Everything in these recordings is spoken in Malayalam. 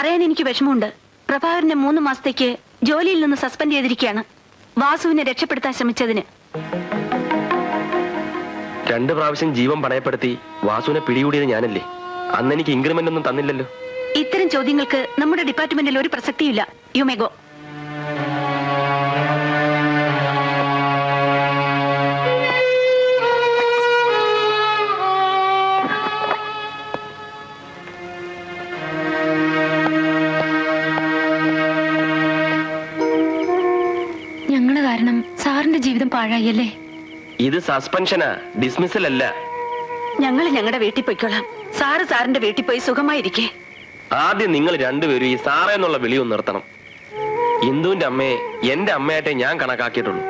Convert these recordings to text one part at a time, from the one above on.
പറയാൻ എനിക്ക് വിഷമമുണ്ട്. പ്രഭാകരനെ മൂന്ന് മാസത്തേക്ക് ജോലിയിൽ നിന്ന് സസ്പെൻഡ് ചെയ്തിരിക്കുകയാണ്. വാസുവിനെ രക്ഷപ്പെടുത്താൻ ശ്രമിച്ചതിന്. രണ്ട് പ്രാവശ്യം ജീവൻ പണയപ്പെടുത്തി വാസുവിനെ പിടികൂടിയത് ഞാനല്ലേ? അന്ന് എനിക്ക് ഇൻക്രിമെന്റ് ഒന്നും തന്നില്ലല്ലോ. ഇത്തരം ചോദ്യങ്ങൾക്ക് നമ്മുടെ ഡിപ്പാർട്ട്മെന്റിൽ ഒരു പ്രസക്തിയില്ല യു മേ ഗോ പാഴായല്ലേ ഇത് സസ്പെൻഷനാ ഡിസ്മിസൽ അല്ല ഞങ്ങൾ ഞങ്ങളുടെ വീട്ടിൽ പോയിക്കോളാം. സാറ് സാറിന്റെ വീട്ടിൽ പോയി സുഖമായിരിക്കേ. ആദ്യം നിങ്ങൾ രണ്ടുപേരും ഈ സാറേ എന്നുള്ള വിളിയും നിർത്തണം. ഇന്ദുവിന്റെ അമ്മയെ എന്റെ അമ്മയായിട്ടേ ഞാൻ കണക്കാക്കിയിട്ടുള്ളൂ.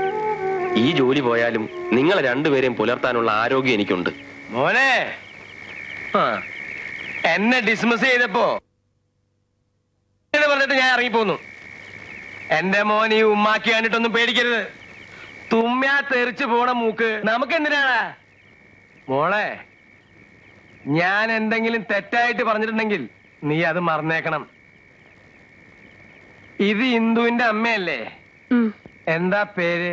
ഈ ജോലി പോയാലും നിങ്ങൾ രണ്ടുപേരെയും പുലർത്താനുള്ള ആരോഗ്യം എനിക്കുണ്ട്. മോനെ എന്നെ ഡിസ്മിസ് ചെയ്തപ്പോ പറഞ്ഞിട്ട് ഞാൻ ഇറങ്ങിപ്പോന്നു. എന്റെ മോൻ ഈ ഉമ്മാക്കി കണ്ടിട്ടൊന്നും പേടിക്കരുത്. തുമ്മ്യാ തെറിച്ചു പോണ മൂക്ക് നമുക്ക് എന്തിനാണ് മോളെ ഞാൻ എന്തെങ്കിലും തെറ്റായിട്ട് പറഞ്ഞിട്ടുണ്ടെങ്കിൽ നീ അത് മറന്നേക്കണം. ഇത് ഇന്ദുവിന്റെ അമ്മയല്ലേ? എന്താ പേര്?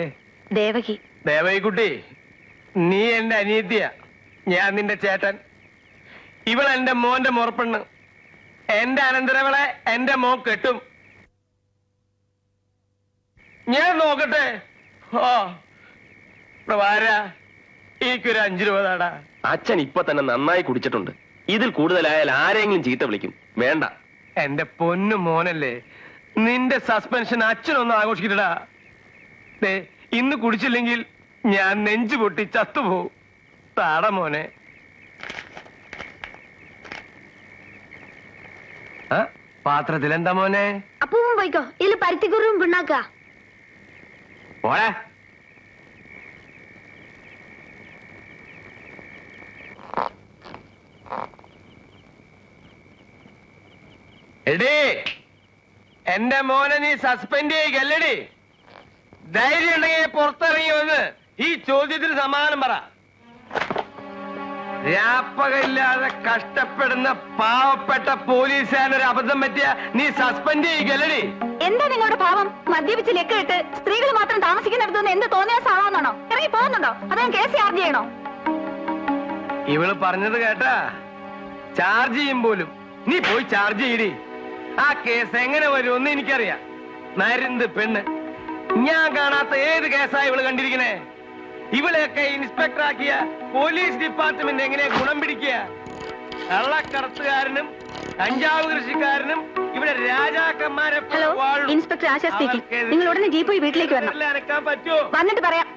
ദേവകി. ദേവകിക്കുട്ടി നീ എന്റെ അനിയത്തിയ ഞാൻ നിന്റെ ചേട്ടൻ. ഇവൾ എന്റെ മോന്റെ മുറപ്പെണ്ണ് എന്റെ അനന്തരവളെ എന്റെ മോൻ കെട്ടും. ഞാൻ നോക്കട്ടെ. എനിക്കൊരു അഞ്ചു രൂപ താടാ അച്ഛൻ ഇപ്പൊ തന്നെ നന്നായി കുടിച്ചിട്ടുണ്ട്. ഇതിൽ കൂടുതലായാൽ ആരെങ്കിലും ചീത്ത വിളിക്കും. വേണ്ട. എന്റെ പൊന്നു മോനല്ലേ നിന്റെ സസ്പെൻഷൻ അച്ഛനൊന്നും ആഘോഷിക്കട്ടടാ. ദേ ഇന്ന് കുടിച്ചില്ലെങ്കിൽ ഞാൻ നെഞ്ചു പൊട്ടി ചത്തുപോകും താട മോനെ. പാത്രത്തിലെന്താ പാത്രത്തിൽ എന്താ മോനെ? അപ്പൂവും പോയിക്കോ. ഇതിൽ പരുത്തിക്കുറിയും പിണ്ണാക്ക. പോരാ. എടി എന്റെ മോനെ നീ സസ്പെൻഡ് ചെയ്യല്ലടി ധൈര്യം ഉണ്ടെങ്കിൽ പുറത്തിറങ്ങി വന്ന് ഈ ചോദ്യത്തിന് സമാധാനം പറ. രാപ്പകയില്ലാതെ കഷ്ടപ്പെടുന്ന പാവപ്പെട്ട പോലീസുകാരനൊരു അബദ്ധം പറ്റിയ നീ സസ്പെൻഡ് ചെയ്യിക്കല്ലടി. എന്താ നിങ്ങളുടെ ഭാവം മദ്യപിച്ച് ലെക്കിട്ട് സ്ത്രീകൾ മാത്രം താമസിക്കുന്നിടത്തുനിന്ന് എന്ത് തോന്നിയ സാവാന്നുണ്ടോ ഇറങ്ങി പോകുന്നുണ്ടോ? അതോ കേസ് ചാർജ് ചെയ്യണോ ഇവൾ പറഞ്ഞത് കേട്ടാ. ചാർജ് ചെയ്യും പോലും. നീ പോയി ചാർജ് ചെയ്തി ആ കേസ് എങ്ങനെ വരുമെന്ന് എനിക്കറിയാം. നരുന്ത് പെണ്ണ്. ഞാൻ കാണാത്ത ഏത് കേസാ ഇവൾ കണ്ടിരിക്കണേ? ഇവളെയൊക്കെ ഇൻസ്പെക്ടർ ആക്കിയ പോലീസ് ഡിപ്പാർട്ട്മെന്റ് എങ്ങനെ ഗുണം പിടിക്കുക? കള്ളക്കടത്തുകാരനും കഞ്ചാവ് കൃഷിക്കാരനും ഇവിടെ രാജാക്കന്മാരെ ഹലോ ഇൻസ്പെക്ടർ ആശാ സ്പീക്കിംഗ് നിങ്ങൾ ഉടനെ ജീപ്പ് പോയി വീട്ടിലേക്ക് വരണം. അനക്കാൻ പറ്റുമോ വന്നിട്ട് പറയാം.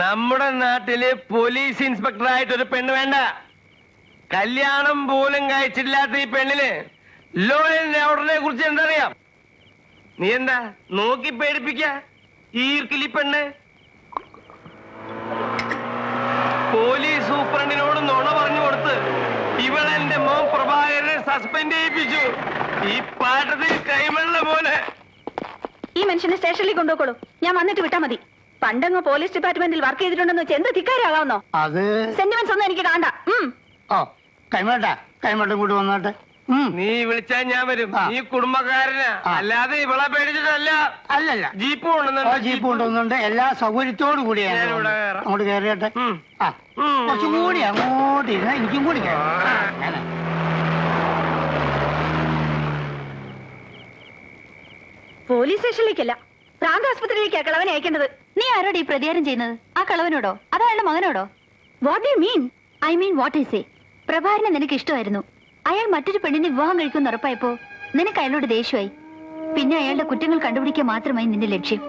നമ്മുടെ നാട്ടിൽ പോലീസ് ഇൻസ്പെക്ടർ ആയിട്ട് ഒരു പെണ്ണ് വേണ്ട. കല്യാണം പോലും കഴിച്ചിട്ടില്ലാത്ത ഈ പെണ്ണിന് ലോ ആൻഡ് ഓർഡറിനെ കുറിച്ച് എന്തറിയാം നീ എന്താ നോക്കി പേടിപ്പിക്ക? ഈർക്കിലി പെണ്ണ്. പോലീസ് സൂപ്രണ്ടിനോട് നുണ പറഞ്ഞു കൊടുത്ത് ഇവളെന്റെ മോൻ പ്രഭാകരനെ സസ്പെൻഡ് ചെയ്യിപ്പിച്ചു. ഈ പാട്ടത്തിൽ കൈമള്ള പോലെ ഈ മനുഷ്യനെ സ്റ്റേഷനിൽ കൊണ്ടുപോക്കോളൂ ഞാൻ വന്നിട്ട് വിട്ടാ മതി. പണ്ടങ്ങ് പോലീസ് ഡിപ്പാർട്ട്മെന്റിൽ വർക്ക് ചെയ്തിട്ടുണ്ടെന്ന് വെച്ച് എന്ത് ധിക്കാരാകാവുന്നോ അത് സെന്റിമെന്റ്സ് ഒന്നും എനിക്ക് കാണണ്ട കൈമട്ടാ. കൈമട്ട കൂടി വന്നോട്ടെ. നീ വിളിച്ചാ ഞാൻ വരും. നീ കുടുംബക്കാരന്. അല്ലാതെ ഇവളെ പേടിച്ചിട്ടല്ല. അല്ലല്ല. ജീപ്പ് കൊണ്ടുവന്നുണ്ട്. ജീപ്പ് കൊണ്ടുവന്നുണ്ട്. എല്ലാ സൗകര്യത്തോടു കൂടിയാണ്. അങ്ങോട്ട് കയറിയട്ടെ. ആ. കുറച്ചും കൂടി അങ്ങോട്ട് ഇരുന്ന എനിക്കും കൂടി. പോലീസ് സ്റ്റേഷനിലേക്കല്ല. പ്രാന്ത ആസ്പത്രിയിലേക്കാ കളവനെ അയക്കേണ്ടത്. നീ ആരോട് ഈ പ്രതികാരം ചെയ്യുന്നത്? ആ കളവനോടോ? അതോ അയാളുടെ മകനോടോ? What you mean I mean what I say പ്രഭാരനെ നിനക്ക് ഇഷ്ടമായിരുന്നു. അയാൾ മറ്റൊരു പെണ്ണിനെ വിവാഹം കഴിക്കുമെന്ന് ഉറപ്പായപ്പോ നിനക്ക് അയാളോട് ദേഷ്യമായി. പിന്നെ അയാളുടെ കുറ്റങ്ങൾ കണ്ടുപിടിക്കുക മാത്രമായി നിന്റെ ലക്ഷ്യം.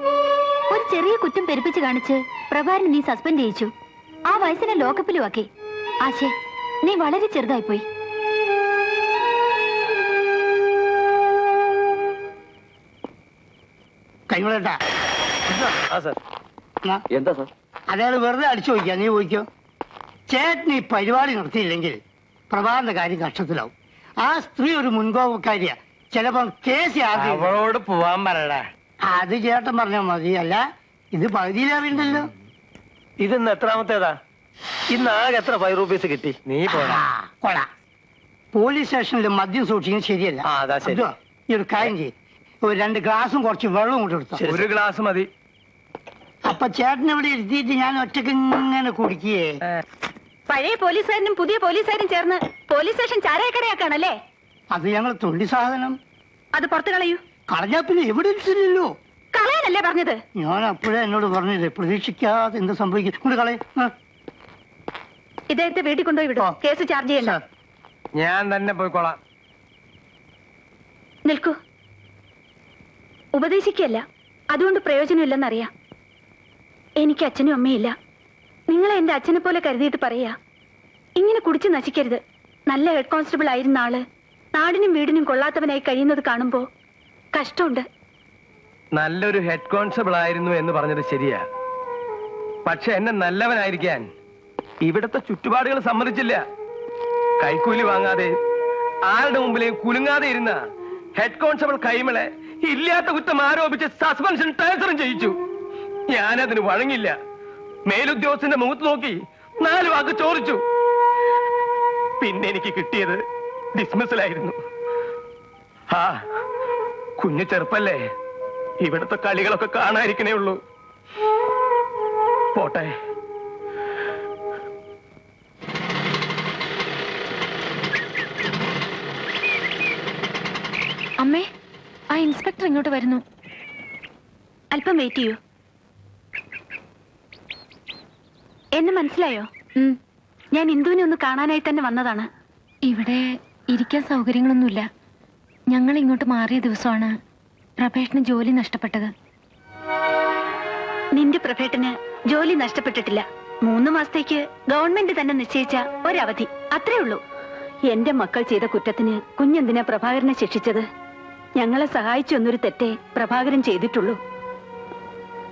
ഒരു ചെറിയ കുറ്റം പെരുപ്പിച്ച് കാണിച്ച് പ്രഭാരനെ നീ സസ്പെൻഡ് ചെയ്യിച്ചു. ആ വയസ്സിനെ ലോക്കപ്പിലും ആക്കി. ആശേ നീ വളരെ ചെറുതായി പോയി കൈമളേട്ട ആ, സർ. എന്താ സാർ? അതായത് വെറുതെ അടിച്ചു നോക്കിയാ നീ പോയിക്കോ. ചേട്ടൻ ഈ പരിപാടി നിർത്തിയില്ലെങ്കിൽ പ്രഭാകരന്റെ കാര്യം കഷ്ടത്തിലാവും. ആ സ്ത്രീ ഒരു മുൻകോപക്കാരിയാ. ചിലപ്പം കേസ് ആദ്യം അവളോട് പോവാൻ പറയടാ. അത് ചേട്ടൻ പറഞ്ഞാൽ മതി. അല്ല ഇത് പകുതിയിലറിയണ്ടല്ലോ ഇതിന്ന് എത്രാമത്തേതാ? ഇന്ന് ആകെ എത്ര ഫൈവ് റുപ്പീസ് കിട്ടി? നീ പോടാ. കൊള പോലീസ് സ്റ്റേഷനിൽ മദ്യം സൂക്ഷിക്കുന്നത് ശരിയല്ല. ആ, അതാ ശരി. ഈ ഒരു കാര്യം ചെയ്യും. ഒരു രണ്ട് ഗ്ലാസും കുറച്ച് വെള്ളവും കൊണ്ട് കൊടുത്തു ഒരു ഗ്ലാസ് മതി. അപ്പൊ ചേട്ടൻ ഇവിടെ ഇരുത്തിയിട്ട് ഞാൻ ഒറ്റയ്ക്ക് ഇങ്ങനെ കുടിക്കുകയെ പഴയ പോലീസുകാരനും പുതിയ പോലീസുകാരും ചേർന്ന് പോലീസ് സ്റ്റേഷൻ ചാരായക്കടയാക്കാണല്ലേ അത് ഞങ്ങൾ തൊണ്ടി സാധനം. അത് പുറത്തു കളയൂ. കളഞ്ഞാ പിന്നെ എവിടെ ഇരിച്ചില്ലല്ലോ കളയാനല്ലേ പറഞ്ഞത്? ഞാൻ അപ്പോഴേ എന്നോട് പറഞ്ഞില്ലേ പ്രതീക്ഷിക്കാതെ എന്ത് സംഭവിക്കും. കൊണ്ട് കളയും. ഇദ്ദേഹത്തെ വീട്ടിൽ കൊണ്ടുപോയി വിടോ. കേസ് ചാർജ് ചെയ്യണ്ട. ഞാൻ തന്നെ പോയിക്കോളാം. നിൽക്കൂ. ഉപദേശിക്കല്ല അതുകൊണ്ട് പ്രയോജനമില്ലെന്നറിയാം. എനിക്ക് അച്ഛനും അമ്മയില്ല നിങ്ങളെ എന്റെ അച്ഛനെ പോലെ കരുതിയിട്ട് പറയാ. ഇങ്ങനെ കുടിച്ച് നശിക്കരുത്. നല്ല ഹെഡ് കോൺസ്റ്റബിൾ ആയിരുന്ന ആൾ നാടിനും വീടിനും കൊള്ളാത്തവനായി കഴിയുന്നത് കാണുമ്പോ കഷ്ടമുണ്ട്. നല്ലൊരു ഹെഡ് കോൺസ്റ്റബിൾ ആയിരുന്നു എന്ന് പറഞ്ഞത് ശരിയാ. പക്ഷെ എന്നെ നല്ലവനായിരിക്കാൻ ഇവിടത്തെ ചുറ്റുപാടുകൾ സമ്മതിച്ചില്ല. കൈക്കൂലി വാങ്ങാതെ ആരുടെ മുമ്പിലെയും കുലുങ്ങാതെ ഇരുന്ന ഹെഡ് കോൺസ്റ്റബിൾ കൈമളെ ഇല്ലാത്ത കുറ്റം ആരോപിച്ച് സസ്പെൻഷൻ ട്രാൻസ്ഫറും ചെയ്യിച്ചു. ഞാനതിന് വഴങ്ങില്ല. മേലുദ്യോഗസ്ഥന്റെ മുഖത്ത് നോക്കി നാല് വാക്ക് ചോദിച്ചു. പിന്നെ എനിക്ക് കിട്ടിയത് ഡിസ്മിസലായിരുന്നു ആ കുഞ്ഞു ചെറുപ്പല്ലേ? ഇവിടുത്തെ കളികളൊക്കെ കാണാതിരിക്കണേ ഉള്ളൂ. പോട്ടെ. അമ്മേ ആ ഇൻസ്പെക്ടർ ഇങ്ങോട്ട് വരുന്നു. അല്പം വെയിറ്റ് ചെയ്യൂ. എന്നെ മനസ്സിലായോ? ഞാൻ ഇന്ദുവിനെ ഒന്ന് കാണാനായി തന്നെ വന്നതാണ്. ഇവിടെ ഇരിക്കാൻ സൗകര്യങ്ങളൊന്നുമില്ല. ഞങ്ങൾ ഇങ്ങോട്ട് മാറിയ ദിവസമാണ് പ്രഭേഷന് ജോലി നഷ്ടപ്പെട്ടത്. നിന്റെ പ്രഭേട്ടന് ജോലി നഷ്ടപ്പെട്ടിട്ടില്ല. മൂന്ന് മാസത്തേക്ക് ഗവൺമെന്റ് തന്നെ നിശ്ചയിച്ച ഒരവധി. അത്രേ ഉള്ളൂ. എന്റെ മക്കൾ ചെയ്ത കുറ്റത്തിന് കുഞ്ഞെന്തിനാ പ്രഭാകരനെ ശിക്ഷിച്ചത്? ഞങ്ങളെ സഹായിച്ചു എന്നൊരു തെറ്റേ പ്രഭാകരൻ ചെയ്തിട്ടുള്ളൂ.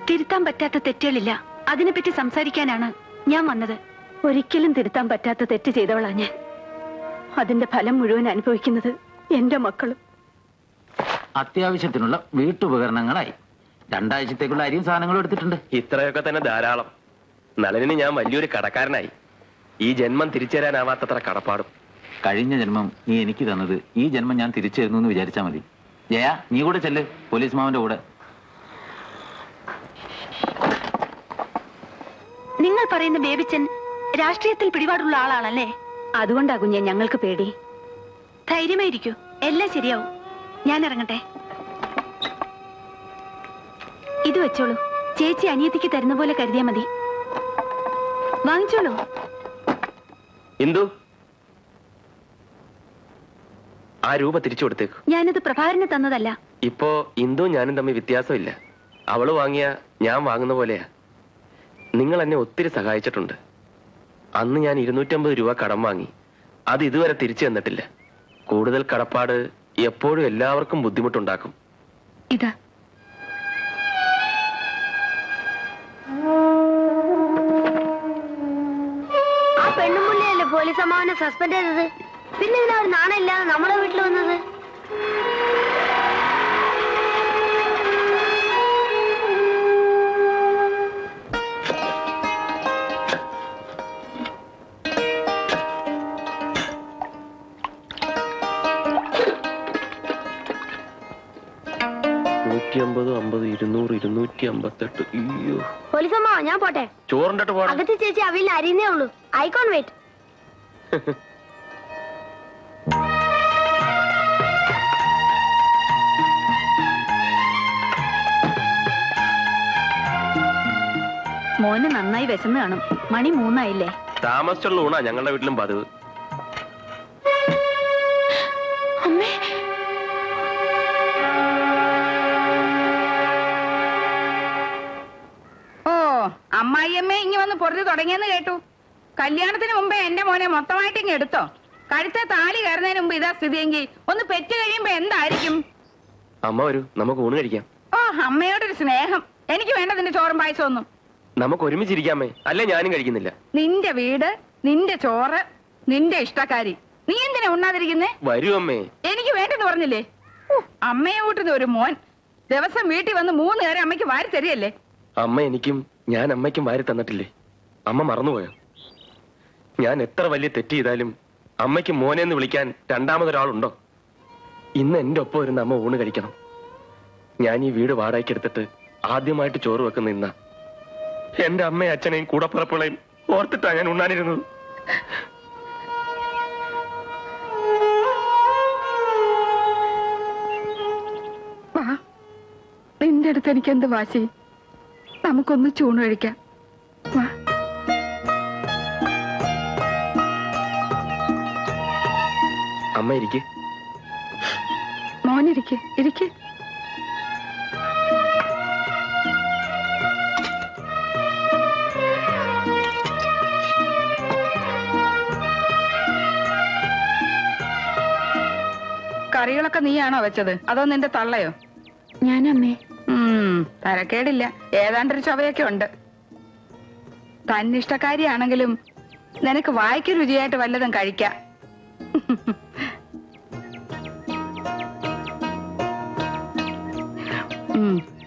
തിരുത്താൻ പറ്റാത്ത തെറ്റുകളില്ല. അതിനെപ്പറ്റി സംസാരിക്കാനാണ് ഞാൻ വന്നത് ഒരിക്കലും തിരുത്താൻ പറ്റാത്ത തെറ്റ് ചെയ്തവളാ ഞാൻ. അതിന്റെ ഫലം മുഴുവൻ അനുഭവിക്കുന്നത് എന്റെ മക്കളും. അത്യാവശ്യത്തിനുള്ള വീട്ടുപകരണങ്ങളായി. രണ്ടാഴ്ചത്തേക്കുള്ള അരിയും സാധനങ്ങളും എടുത്തിട്ടുണ്ട്. ഇത്രയൊക്കെ തന്നെ ധാരാളം. നളനിന് ഞാൻ വലിയൊരു കടക്കാരനായി. ഈ ജന്മം തിരിച്ചു തരാനാവാത്തത്ര കടപ്പാടും. കഴിഞ്ഞ ജന്മം നീ എനിക്ക് തന്നത് ഈ ജന്മം ഞാൻ തിരിച്ചു തരുന്നു എന്ന് വിചാരിച്ചാൽ മതി. ജയ നീ കൂടെ ചെല്ല്. പോലീസ് മാമന്റെ കൂടെ. നിങ്ങൾ പറയുന്ന ബേബിച്ചൻ രാഷ്ട്രീയത്തിൽ പിടിപാടുള്ള ആളാണല്ലേ? അതുകൊണ്ടാ കുഞ്ഞെ ഞങ്ങൾക്ക് പേടി. ധൈര്യമായിരിക്കൂ എല്ലാം ശരിയാവും. ഞാൻ ഇറങ്ങട്ടെ. ഇത് വെച്ചോളൂ. ചേച്ചി അനിയത്തിക്ക് തരുന്ന പോലെ കരുതിയാ മതി. വാങ്ങിച്ചോളൂ. എന്തു ആ രൂപ തിരിച്ചു കൊടുത്തേക്ക്. ഞാനത് പ്രഭാകരന് തന്നതല്ല. ഇപ്പോ ഇന്ദു ഞാനും തമ്മിൽ വ്യത്യാസമില്ല. അവൾ വാങ്ങിയ ഞാൻ വാങ്ങുന്ന പോലെയാ. നിങ്ങൾ എന്നെ ഒത്തിരി സഹായിച്ചിട്ടുണ്ട്. അന്ന് ഞാൻ ഇരുന്നൂറ്റമ്പത് രൂപ കടം വാങ്ങി. അത് ഇതുവരെ തിരിച്ചു തന്നിട്ടില്ല. കൂടുതൽ കടപ്പാട് എപ്പോഴും എല്ലാവർക്കും ബുദ്ധിമുട്ടുണ്ടാക്കും. ഇതാ. ആ പെണ്ണുമുള്ളിയല്ലേ പോലീസ് അമ്മാവനെ സസ്പെൻഡ് ചെയ്തത്? പിന്നെ ഇതിനാ ഒരു നാണയം ഇല്ലാതെ നമ്മളെ വീട്ടിൽ വന്നത്? ഇരുന്നൂറ് അമ്പത്തെട്ട് അയ്യോ. പോലീസ് അമ്മാവ ഞാൻ പോട്ടെ. ചോറിന്റെ പോടാ അകത്ത് ചേച്ചി അവിയിൽ അരിയുന്നേ ഉള്ളൂ. I can wait. മോന് നന്നായി വിശന്ന് കാണും. മണി മൂന്നായില്ലേ? താമസിച്ചുള്ള ഊണാ ഞങ്ങളുടെ വീട്ടിലും പതിവ്. അമ്മായിയമ്മ ഇങ്ങി വന്ന് പൊറുതി തുടങ്ങിയെന്ന് കേട്ടു. കല്യാണത്തിന് മുമ്പേ എന്റെ മോനെ മൊത്തമായിട്ട് ഇങ്ങ് എടുത്തോ. കഴുത്തെ താലി കയറുന്നതിന് മുമ്പ് ഇതാ സ്ഥിതിയെങ്കിൽ ഒന്ന് പെറ്റ് കഴിയുമ്പോ എന്തായിരിക്കും? അമ്മ വരൂ നമുക്ക് ഊണ് കഴിക്കാം. ഓ അമ്മയോടൊരു സ്നേഹം. എനിക്ക് വേണ്ട നിന്റെ ചോറും പായസം ഒന്നും നമുക്ക് ഒരുമിച്ചിരിക്കാമേ. അല്ലേ ഞാനും കഴിക്കുന്നില്ല. നിന്റെ വീട് നിന്റെ ചോറ് നിന്റെ ഇഷ്ടക്കാരി. നീ എന്തിനാ ഉണ്ണാതിരിക്കുന്നേ? വരൂ അമ്മേ. എനിക്ക് വേണ്ടെന്ന് പറഞ്ഞില്ലേ? അമ്മയെ കൂട്ടുന്ന ഒരു മോൻ ദിവസം വീട്ടിൽ വന്ന് മൂന്ന് നേരം അമ്മയ്ക്ക് വാരി തരികയല്ലേ? അമ്മ എനിക്കും ഞാൻ അമ്മയ്ക്കും വാരി തന്നിട്ടില്ലേ? അമ്മ മറന്നുപോയോ? ഞാൻ എത്ര വലിയ തെറ്റ് ചെയ്താലും അമ്മയ്ക്ക് മോനെ എന്ന് വിളിക്കാൻ രണ്ടാമതൊരാളുണ്ടോ? ഇന്ന് എന്റെ ഒപ്പം ഇരുന്ന് അമ്മ ഊണ് കഴിക്കണം. ഞാൻ ഈ വീട് വാടകയ്ക്ക് എടുത്തിട്ട് ആദ്യമായിട്ട് ചോറ് വെക്കുന്ന ഇന്ന. എന്റെ അമ്മയും അച്ഛനെയും കൂടപ്പിറപ്പുകളെയും ഓർത്തിട്ടാ ഞാൻ ഉണ്ണാനിരുന്നത്. നിന്റെ അടുത്ത് എനിക്ക് എന്ത് വാശി? നമുക്കൊന്ന് ചൂണ് കഴിക്കാം. വാ. അമ്മ ഇരിക്ക്. മോനിരിക്കെ ഇരിക്ക്. കറികളൊക്കെ നീയാണോ വെച്ചത്? അതോ നിന്റെ തള്ളയോ? ഞാനമ്മേ. തരക്കേടില്ല ഏതാണ്ടൊരു ചൊവയൊക്കെ ഉണ്ട്. തന്നിഷ്ടക്കാരിയാണെങ്കിലും നിനക്ക് വായിക്ക രുചിയായിട്ട് വല്ലതും കഴിക്കാം.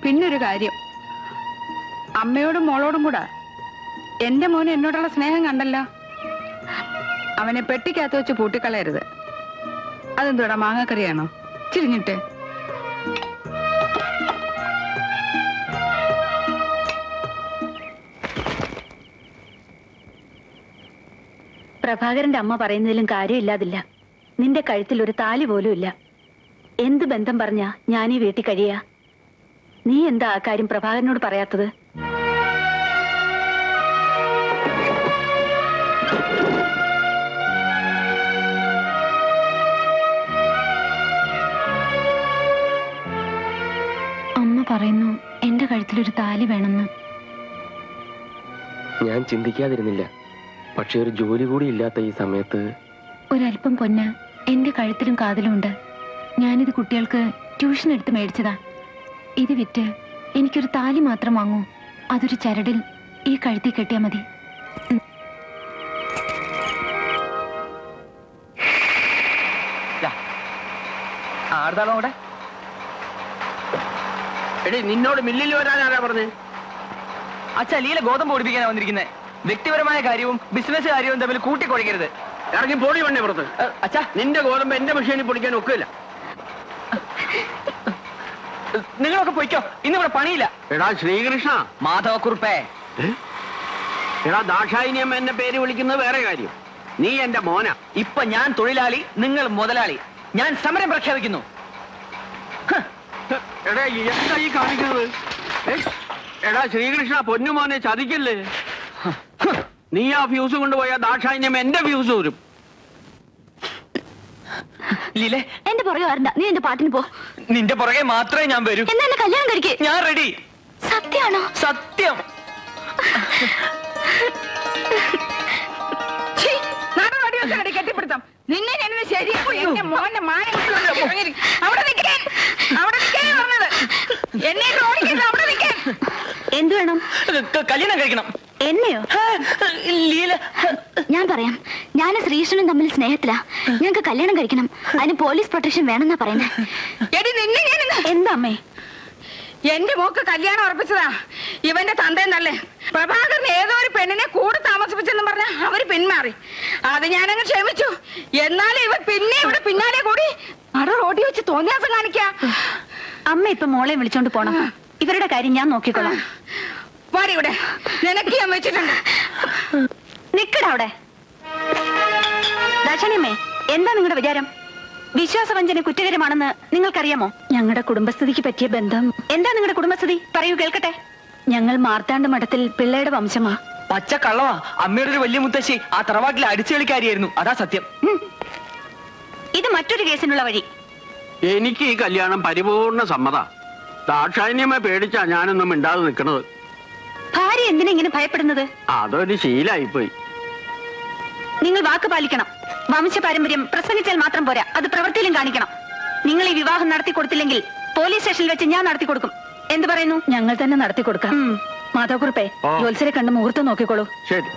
പിന്നൊരു കാര്യം. അമ്മയോടും മോളോടും കൂടാ. എന്റെ മോന് എന്നോടുള്ള സ്നേഹം കണ്ടല്ലോ. അവനെ പെട്ടിക്കകത്ത് വെച്ച് പൂട്ടിക്കളയരുത്. അതെന്തോടാ മാങ്ങാക്കറിയാണോ? ചിരിഞ്ഞിട്ട്. പ്രഭാകരന്റെ അമ്മ പറയുന്നതിലും കാര്യമില്ലാതില്ല. നിന്റെ കഴുത്തിൽ ഒരു താലി പോലും ഇല്ല. എന്ത് ബന്ധം പറഞ്ഞാ ഞാൻ ഈ വീട്ടിൽ കഴിയാ? നീ എന്താ ആ കാര്യം പ്രഭാകരനോട് പറയാത്തത്? അമ്മ പറയുന്നു എന്റെ കഴുത്തിലൊരു താലി വേണമെന്ന്. ഞാൻ ചിന്തിക്കാതിരുന്നില്ല. പക്ഷെ ഒരു ജോലി കൂടി ഇല്ലാത്ത ഈ സമയത്ത് ഒരല്പം പൊന്ന് എന്റെ കഴുത്തിലും കാതിലും ഉണ്ട്. ഞാനിത് കുട്ടികൾക്ക് ട്യൂഷൻ എടുത്ത് മേടിച്ചതാ. ഇത് വിറ്റ് എനിക്കൊരു താലി മാത്രം വാങ്ങൂ. അതൊരു ചരടിൽ ഈ കഴുത്തിൽ കെട്ടിയാ മതി. അവിടെ? എടേ നിന്നോട് മില്ലിൽ വരാൻ പറഞ്ഞ്? അച്ഛ അച്ഛാ ലീല ഗോതമ്പ് ഓടിപ്പിക്കാനാ വന്നിരിക്കുന്നത് വ്യക്തിപരമായ കാര്യവും ബിസിനസ് കാര്യവും തമ്മിൽ കൂട്ടിക്കൊടിക്കരുത് ഇറങ്ങി പോടി വണ്ണേ പുറത്ത്. അച്ഛാ. നിന്റെ ഗോതമ്പ് എന്റെ മെഷീനിൽ പൊടിക്കാൻ ഒക്കില്ല. നിങ്ങളൊക്കെ പൊയ്ക്കോ. ഇന്നിവിടെ പണിയില്ല. എടാ ശ്രീകൃഷ്ണ. മാധവക്കുറുപ്പേ. എടാ ദാക്ഷായിനിയമ്മ എന്നെ പേര് വിളിക്കുന്നത് വേറെ കാര്യം. നീ എന്റെ മോന. ഇപ്പൊ ഞാൻ തൊഴിലാളി നിങ്ങൾ മുതലാളി. ഞാൻ സമരം പ്രഖ്യാപിക്കുന്നു. എടാ എന്താ ഈ കാണിക്കുന്നത്? എടാ ശ്രീകൃഷ്ണ പൊന്നുമോനെ ചതിക്കല്ലേ? നീ ആ ഫ്യൂസ് കൊണ്ടുപോയാ ദാക്ഷായിന്യം എന്റെ ഫ്യൂസ് വരും ലീലെ എന്റെ പുറകെ വരണ്ട നീ എന്റെ പാട്ടിന് പോ. നിന്റെ പുറകെ മാത്രമേ ഞാൻ വരൂ. എന്നാ എന്നെ കല്യാണം കഴിക്കേ? ഞാൻ റെഡി സത്യാണോ സത്യം. കെട്ടിപ്പിടുത്തം. നിന്നെ ഞാൻ ഇന്ന് ശരിയാക്കും. എന്റെ മോന്റെ മായ കുട്ടികളുടെ ഇറങ്ങിയിരി. അവിടെ നിൽക്കാൻ അവിടെ നിൽക്കാൻ പറഞ്ഞത്. എന്നെ അവിടെ നിൽക്കാൻ. എന്തു വേണം? കല്യാണം കഴിക്കണം. എന്നെയോ? ലീല. ഞാൻ പറയാം. ഞാൻ ശ്രീകൃഷ്ണനും തമ്മിൽ സ്നേഹത്തിലാ. ഞങ്ങൾക്ക് കല്യാണം കഴിക്കണം. അതിന് പോലീസ് പ്രൊട്ടക്ഷൻ വേണമെന്നാ പറയുന്നത് എടി നിന്നെ ഞാൻ എന്താ അമ്മേ? എന്റെ മോക്ക് കല്യാണം ഉറപ്പിച്ചതാ. ഇവന്റെ തന്തേന്നല്ലേ പ്രഭാകരൻ ഏതോ ഒരു പെണ്ണിനെ കൂടെ താമസിപ്പിച്ചെന്ന് പറഞ്ഞ അവർ പിന്മാറി. അത് ഞാനങ്ങ് ക്ഷമിച്ചു. എന്നാലും ഇവൻ പിന്നെ ഇവിടെ പിന്നാലെ കൂടി അട റോഡി വെച്ച് തോന്നിയാസം കാണിക്ക. അമ്മ ഇപ്പൊ മോളെ വിളിച്ചോണ്ട് പോണം. ഇവരുടെ കാര്യം ഞാൻ നോക്കിക്കോളാം. വാടി ഇവിടെ. നിനക്ക് ഞാൻ വെച്ചിട്ടുണ്ട്. നിക്കട അവിടെ. ദാക്ഷണിയമ്മേ എന്താ നിങ്ങളുടെ വിചാരം? വിശ്വാസവഞ്ചന കുറ്റകരമാണെന്ന് നിങ്ങൾക്കറിയാമോ? ഞങ്ങളുടെ കുടുംബസ്ഥിതിക്ക് പറ്റിയ ബന്ധം എന്താ നിങ്ങളുടെ കുടുംബസ്ഥിതി? പറയൂ കേൾക്കട്ടെ. ഞങ്ങൾ മാർത്താണ്ട് മഠത്തിൽ പിള്ളയുടെ വംശമാ. പച്ച കള്ളവാ. അമ്മയുടെ ഒരു വലിയ മുത്തശ്ശി ആ തറവാട്ടിലെ അടിച്ചുകളിക്കാരിയായിരുന്നു അതാ സത്യം. ഇത് മറ്റൊരു കേസിനുള്ള വഴി. എനിക്ക് ഈ കല്യാണം പരിപൂർണ സമ്മത. ദാക്ഷായണ്യമായി പേടിച്ചാ ഞാനൊന്നും മിണ്ടാതെ നിൽക്കണത് ഭാര്യ എന്തിനാ ഇങ്ങനെ ഭയപ്പെടുന്നത്? അതൊരു ശീലായി പോയി നിങ്ങൾ വാക്ക് പാലിക്കണം. വംശപാരമ്പര്യം പ്രസംഗിച്ചാൽ മാത്രം പോരാ. അത് പ്രവൃത്തിയിലും കാണിക്കണം. നിങ്ങൾ ഈ വിവാഹം നടത്തി കൊടുത്തില്ലെങ്കിൽ പോലീസ് സ്റ്റേഷനിൽ വെച്ച് ഞാൻ നടത്തി കൊടുക്കും. എന്ത് പറയുന്നു? ഞങ്ങൾ തന്നെ നടത്തി കൊടുക്കാം. മാധവക്കുറിപ്പേ. ജോത്സരെ കണ്ട് മുഹൂർത്തം നോക്കിക്കോളൂ. ശരി.